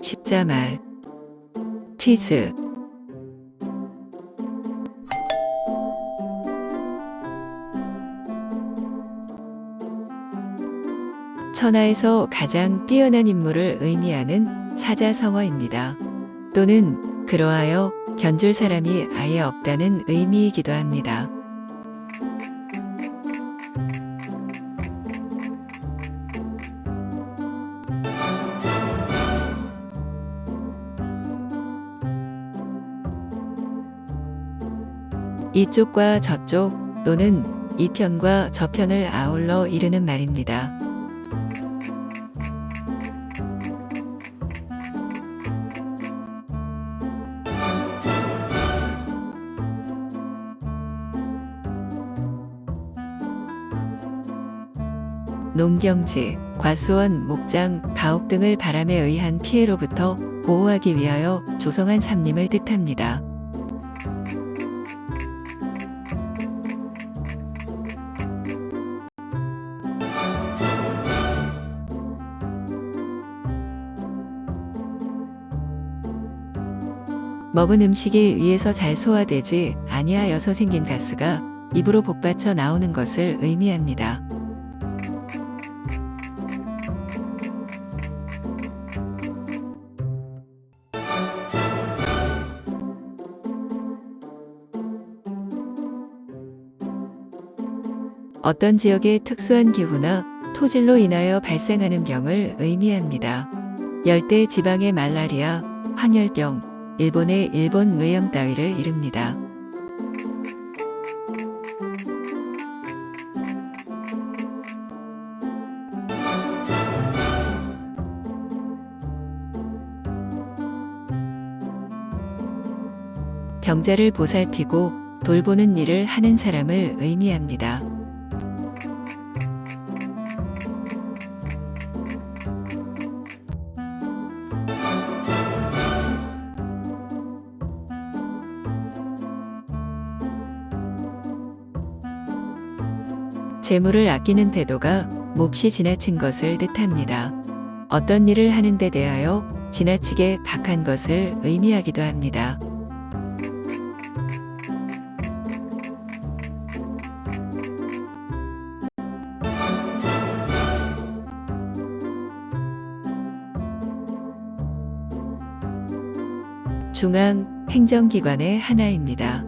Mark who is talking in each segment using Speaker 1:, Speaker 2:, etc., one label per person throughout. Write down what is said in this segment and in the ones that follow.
Speaker 1: 십자말 퀴즈 천하에서 가장 뛰어난 인물을 의미하는 사자성어입니다. 또는 그러하여 견줄 사람이 아예 없다는 의미이기도 합니다. 이쪽과 저쪽 또는 이 편과 저 편을 아울러 이르는 말입니다. 농경지, 과수원, 목장, 가옥 등을 바람에 의한 피해로부터 보호하기 위하여 조성한 삼림을 뜻합니다. 먹은 음식이 위에서 잘 소화되지 아니하여서 생긴 가스가 입으로 복받쳐 나오는 것을 의미합니다. 어떤 지역의 특수한 기후나 토질로 인하여 발생하는 병을 의미합니다. 열대 지방의 말라리아, 황열병, 일본의 일본 뇌염 따위를 이릅니다. 병자를 보살피고 돌보는 일을 하는 사람을 의미합니다. 재물을 아끼는 태도가 몹시 지나친 것을 뜻합니다. 어떤 일을 하는 데 대하여 지나치게 박한 것을 의미하기도 합니다. 중앙 행정기관의 하나입니다.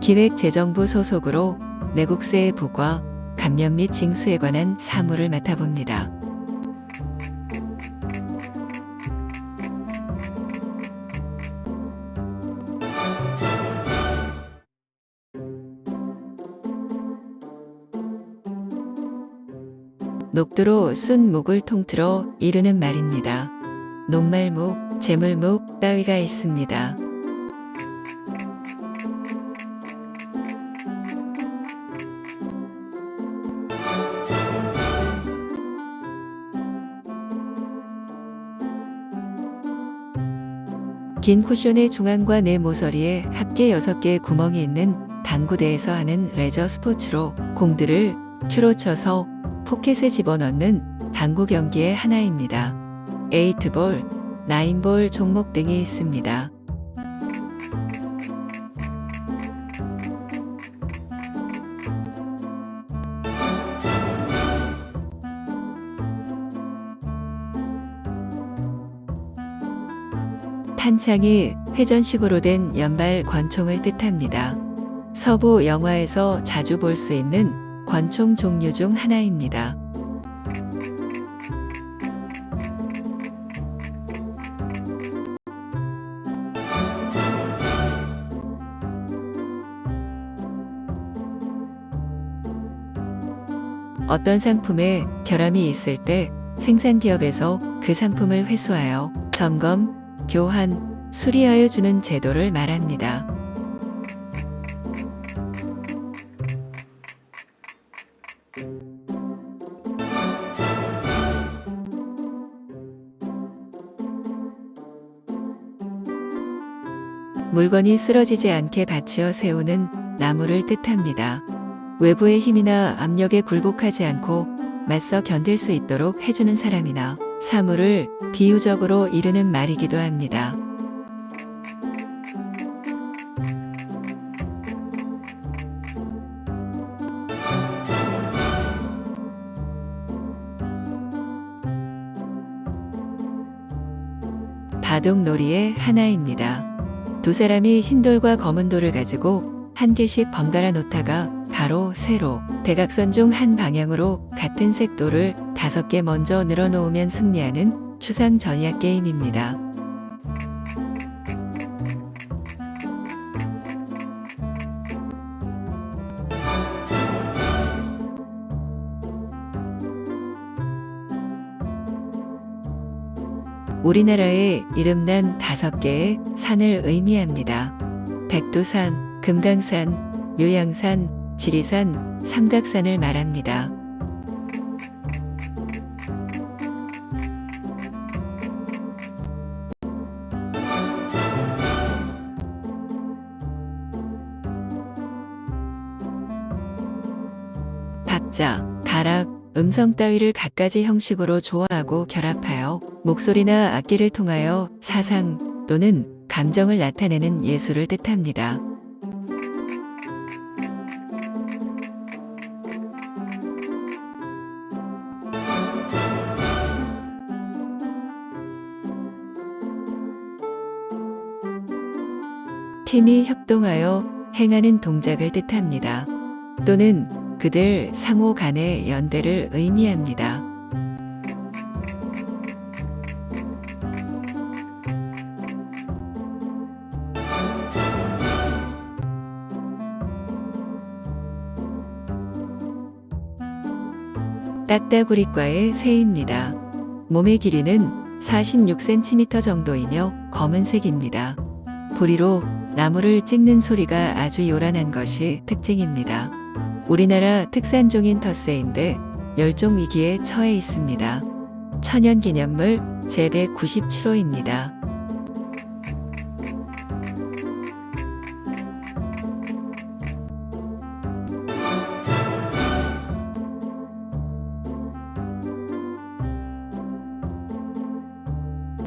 Speaker 1: 기획재정부 소속으로 내국세 부과 감면 및 징수에 관한 사무를 맡아봅니다. 녹두로 순 묵을 통틀어 이르는 말입니다. 녹말묵, 재물묵 따위가 있습니다. 긴 쿠션의 중앙과 내 모서리에 합계 6개의 구멍이 있는 당구대에서 하는 레저 스포츠로 공들을 큐로 쳐서 포켓에 집어넣는 당구 경기의 하나입니다. 에이트볼, 나인볼 종목 등이 있습니다. 탄창이 회전식으로 된 연발 권총을 뜻합니다. 서부 영화에서 자주 볼 수 있는 권총 종류 중 하나입니다. 어떤 상품에 결함이 있을 때 생산 기업에서 그 상품을 회수하여 점검, 교환, 수리하여 주는 제도를 말합니다. 물건이 쓰러지지 않게 받치어 세우는 나무를 뜻합니다. 외부의 힘이나 압력에 굴복하지 않고 맞서 견딜 수 있도록 해주는 사람이나 사물을 비유적으로 이르는 말이기도 합니다. 바둑놀이의 하나입니다. 두 사람이 흰 돌과 검은 돌을 가지고 한 개씩 번갈아 놓다가 가로, 세로, 대각선 중 한 방향으로 같은 색 돌을 다섯 개 먼저 늘어놓으면 승리하는 추상 전략 게임입니다. 우리나라의 이름난 다섯 개의 산을 의미합니다. 백두산, 금강산, 묘양산, 지리산, 삼각산을 말합니다. 박자, 가락, 음성 따위를 갖가지 형식으로 조화하고 결합하여 목소리나 악기를 통하여 사상 또는 감정을 나타내는 예술을 뜻합니다. 팀이 협동하여 행하는 동작을 뜻합니다. 또는 그들 상호 간의 연대를 의미합니다. 딱따구리과의 새입니다. 몸의 길이는 46cm 정도이며 검은색입니다. 부리로 나무를 찍는 소리가 아주 요란한 것이 특징입니다. 우리나라 특산종인 텃새인데 멸종 위기에 처해 있습니다. 천연기념물 제197호입니다.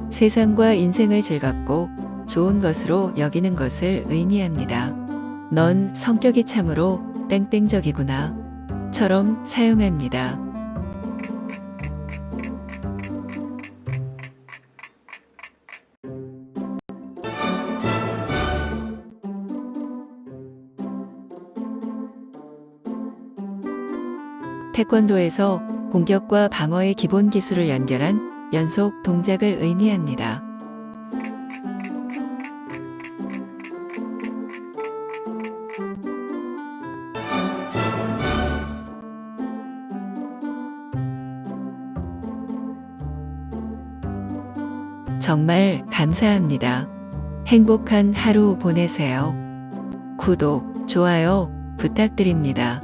Speaker 1: 세상과 인생을 즐겁고 좋은 것으로 여기는 것을 의미합니다. 넌 성격이 참으로 땡땡적이구나. 처럼 사용합니다. 태권도에서 공격과 방어의 기본 기술을 연결한 연속 동작을 의미합니다. 정말 감사합니다. 행복한 하루 보내세요. 구독, 좋아요 부탁드립니다.